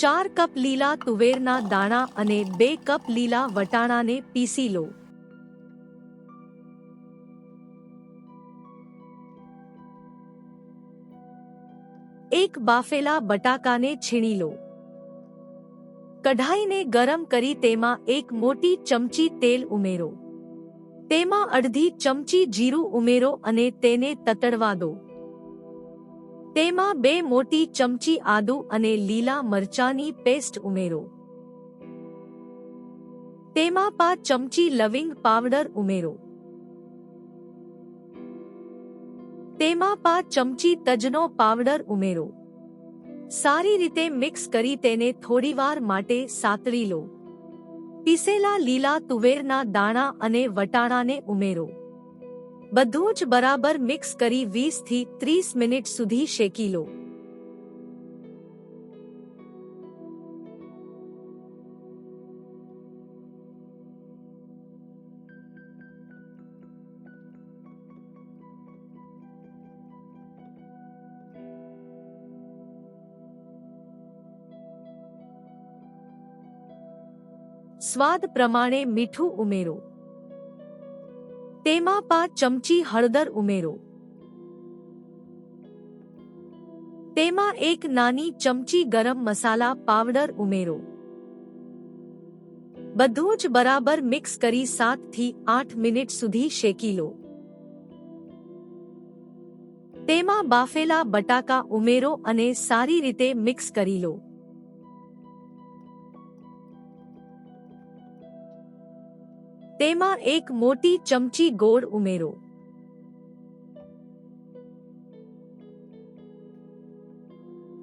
ચાર કપ લીલા તુવેરના દાણા અને બે કપ લીલા વટાણાને પીસી લો. એક બાફેલા બટાકાને છીણી લો. કઢાઈને ગરમ કરી તેમાં એક મોટી ચમચી તેલ ઉમેરો. તેમાં અડધી ચમચી જીરું ઉમેરો અને તેને તતડવા દો. તેમાં બે મોટી ચમચી આદુ અને લીલા મરચાની પેસ્ટ ઉમેરો. તેમાં પાંચ ચમચી લવિંગ પાવડર ઉમેરો. તેમાં પાંચ ચમચી તજનો પાવડર ઉમેરો. સારી રીતે મિક્સ કરી તેને થોડીવાર માટે સાતળી લો. પીસેલા લીલા તુવેરના દાણા અને વટાણાને ઉમેરો. બધું જ બરાબર મિક્સ કરી વીસ થી ત્રીસ મિનિટ સુધી શેકી લો સ્વાદ પ્રમાણે મીઠું ઉમેરો તેમાં પાંચ ચમચી હળદર ઉમેરો. તેમાં એક નાની ચમચી ગરમ મસાલા પાવડર ઉમેરો. બધું જ બરાબર મિક્સ કરી સાતથી આઠ મિનિટ સુધી શેકી લો. તેમાં બાફેલા બટાકા ઉમેરો અને સારી રીતે મિક્સ કરી લો. તેમાં એક મોટી ચમચી ગોળ ઉમેરો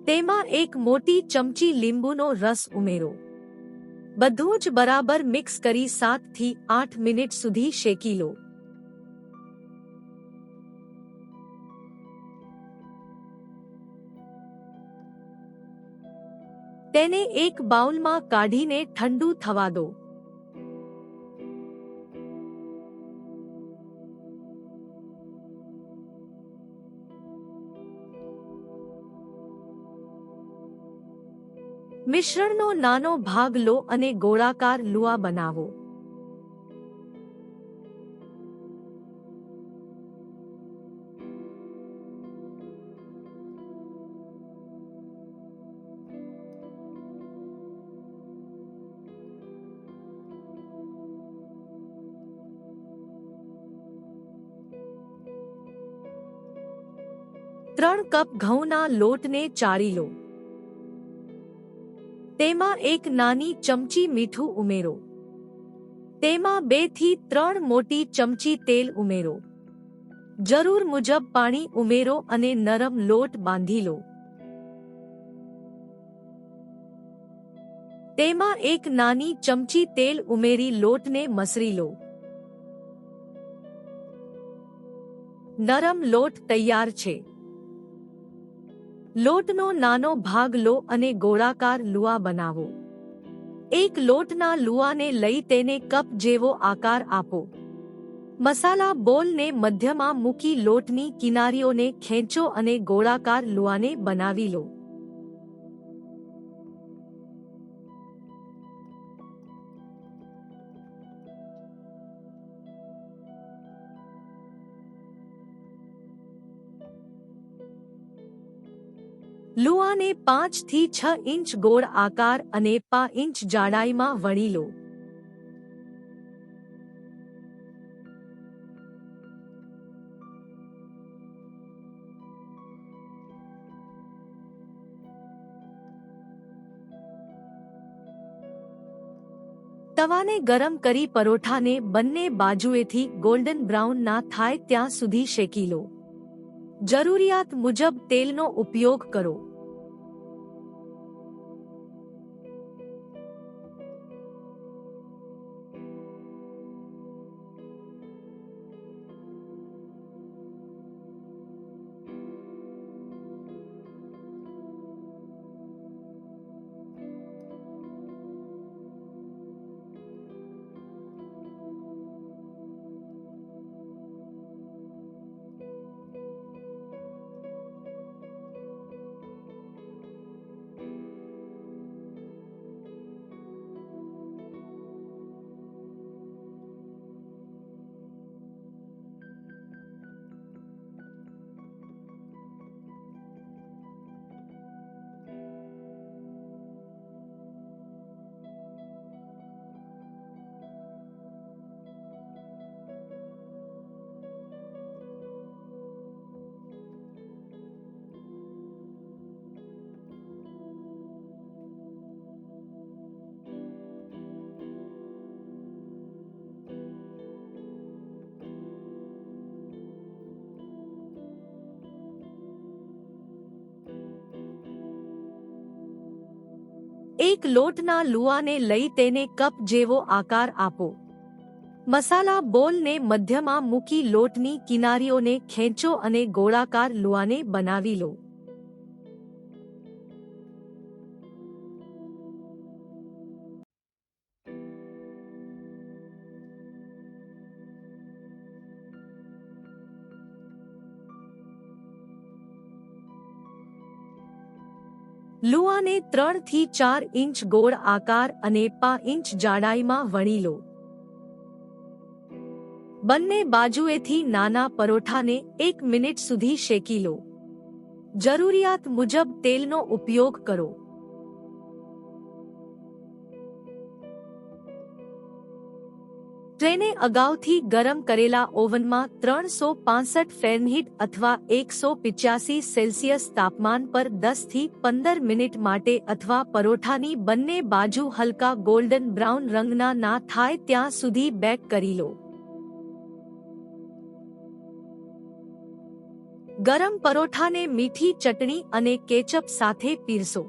તેમાં એક મોટી ચમચી લીંબુનો રસ ઉમેરો બધું જ બરાબર મિક્સ કરી સાત થી આઠ મિનિટ સુધી શેકી લો તેને એક બાઉલમાં કાઢીને ઠંડુ થવા દો મિશ્રણનો નાનો ભાગ લો અને ગોળાકાર લુઆ બનાવો ત્રણ કપ ઘઉંના લોટને ચાળી લો તેમાં એક નાની ચમચી મીઠું ઉમેરો. તેમાં બેથી ત્રણ મોટી ચમચી તેલ ઉમેરો. જરૂર મુજબ પાણી ઉમેરો અને નરમ લોટ બાંધી લો. તેમાં એક નાની ચમચી તેલ ઉમેરી લોટને મસરી લો. નરમ લોટ તૈયાર છે. લોટનો નાનો ભાગ લો અને ગોળાકાર લુઆ બનાવો. એક લોટના લુઆને લઈ તેને કપ જેવો આકાર આપો. મસાલા બોલને મધ્યમાં મૂકી લોટની કિનારીઓને ખેંચો અને ગોળાકાર લુઆને બનાવી લો. લુઆને પાંચ થી છ ઇંચ ગોળ આકાર અને પા ઇંચ જાડાઈમાં વણી લો તવાને ગરમ કરી પરોઠાને બંને બાજુએથી ગોલ્ડન બ્રાઉન ના થાય ત્યાં સુધી શેકી લો જરૂરિયાત મુજબ તેલનો ઉપયોગ કરો એક લોટના લુઆને લઈ તેને કપ જેવો આકાર આપો. મસાલા બોલને મધ્યમાં મૂકી લોટની કિનારીઓને ખેંચો અને ગોળાકાર લુઆને બનાવી લો. લુઆને ત્રણથી ચાર ઇંચ ગોળ આકાર અને પા ઇંચ જાડાઈમાં વણી લો. બંને બાજુએથી નાના પરોઠાને એક મિનિટ સુધી શેકી લો. જરૂરિયાત મુજબ તેલનો ઉપયોગ કરો. ટ્રેને અગાઉથી ગરમ કરેલા ઓવનમાં ત્રણસો પાસઠ ફેરનહીટ અથવા એકસો પિચ્યાસી સેલ્સિયસ તાપમાન પર દસ થી પંદર મિનિટ માટે અથવા પરોઠાની બંને બાજુ હલકા ગોલ્ડન બ્રાઉન રંગના ના થાય ત્યાં સુધી બેક કરી લો ગરમ પરોઠાને મીઠી ચટણી અને કેચઅપ સાથે પીરસો